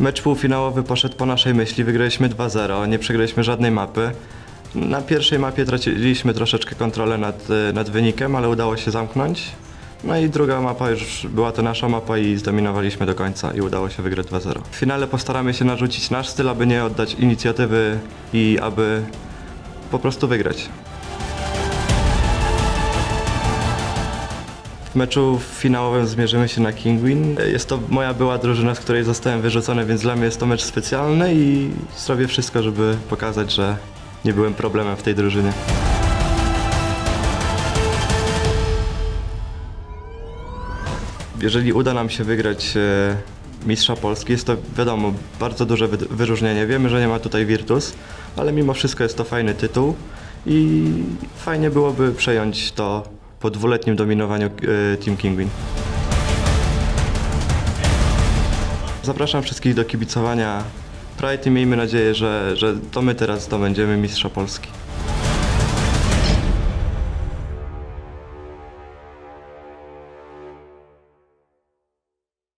Mecz półfinałowy poszedł po naszej myśli, wygraliśmy 2-0, nie przegraliśmy żadnej mapy. Na pierwszej mapie traciliśmy troszeczkę kontrolę nad, e, nad wynikiem, ale udało się zamknąć. No i druga mapa już była to nasza mapa i zdominowaliśmy do końca i udało się wygrać 2-0. W finale postaramy się narzucić nasz styl, aby nie oddać inicjatywy i aby po prostu wygrać. W meczu finałowym zmierzymy się na Kingwin. Jest to moja była drużyna, z której zostałem wyrzucony, więc dla mnie jest to mecz specjalny i zrobię wszystko, żeby pokazać, że nie byłem problemem w tej drużynie. Jeżeli uda nam się wygrać e, Mistrza Polski, jest to wiadomo bardzo duże wy- wyróżnienie. Wiemy, że nie ma tutaj Virtus, ale mimo wszystko jest to fajny tytuł i fajnie byłoby przejąć to po dwuletnim dominowaniu e, Team Kingwin. Zapraszam wszystkich do kibicowania Pride i miejmy nadzieję, że, że to my teraz zdobędziemy Mistrza Polski.